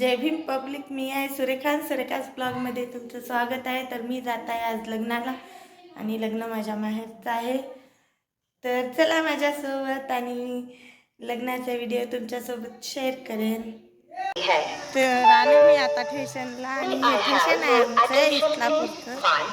जय Bhim public मी आहे सुरेखान. सुरेखास ब्लॉगमध्ये तुमचं स्वागत आहे. तर मी जात आहे आज लग्नाला आणि लग्न माझ्या माहेरचं आहे. तर चला माझ्यासोबत आणि लग्नाचा व्हिडिओ तुमच्यासोबत शेअर करेन. तर आलो मी आता स्टेशनला आणि हे स्टेशन आहे आमचं इस्लापूरचं. One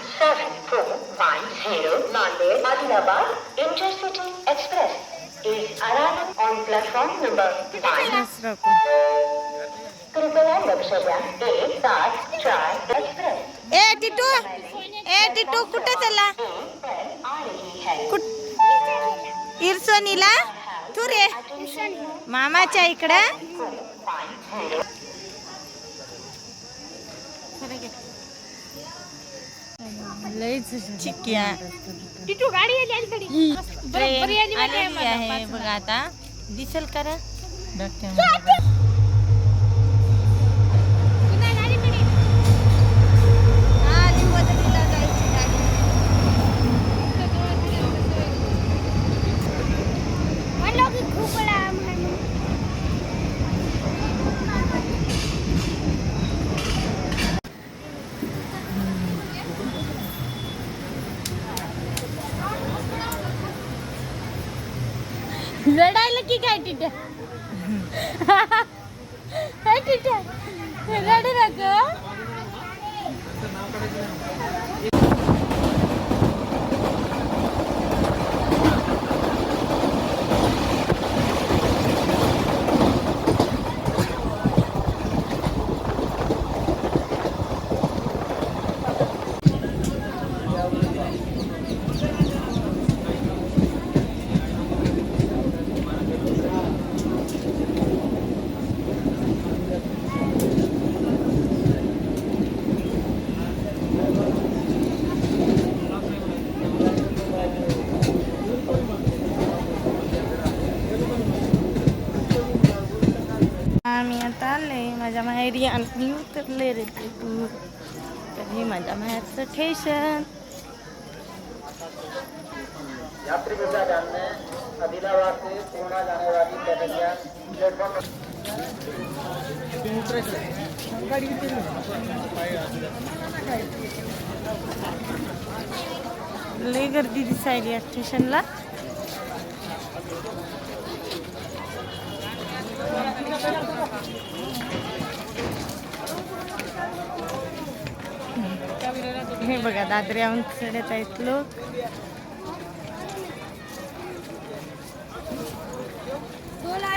कृपया लक्ष द्या. एक सात चार एक्सप्रेस ए टिटू. ए टिटू कुठे चला? इरसोनीला? तू रे. मामाच्या इकडं? चिक्या टिटू गाडी आली अलीकडे आहे बघा आता. दिसेल करा म्हणलं की खूप लांब आहे म्हणून. रडायला की काय टिट्या? काय टिट्या? रडू नका. आम्ही आता आले माझ्या माहेरी आणि उतरले रे तू तर हे माझ्या माहेरचं स्टेशन यात्री कृपया ध्यान दें आदिलाबाद से पूर्णा जाने वाली ट्रेनियां प्लेटफॉर्म लई गर्दी दिसायली या स्टेशनला हे बघा दादऱ्याहून चढत आहेत लोक. पूर्णा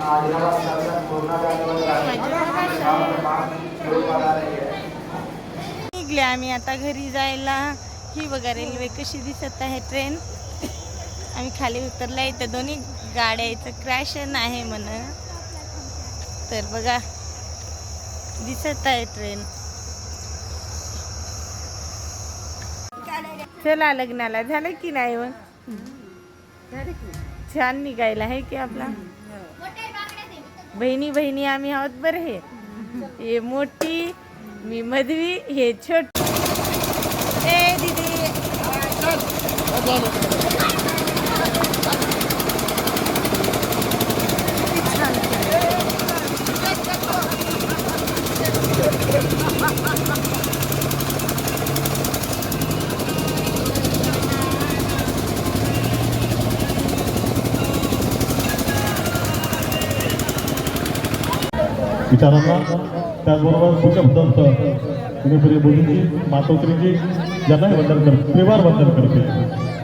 है है निघले आम्ही आता घरी जायला. ही बघा रेल्वे कशी दिसत आहे ट्रेन. आम्ही खाली उतरला इथं दोन्ही गाड्याचं क्रॅशन आहे म्हण. तर बघा दिसत आहे ट्रेन. चला लग्नाला. झालं की नाही मग छान निघायला आहे की आपला? बहिणी बहिणी आम्ही आहोत बरं हे. हे मोठी मी मधवी हे छोट. ए दीदी. विचारांना त्याचबरोबर पूज्य भटंत पुणेपुरी मुलींची मातोश्रींची ज्यांनाही वंदन करते त्रिवार वंदन करते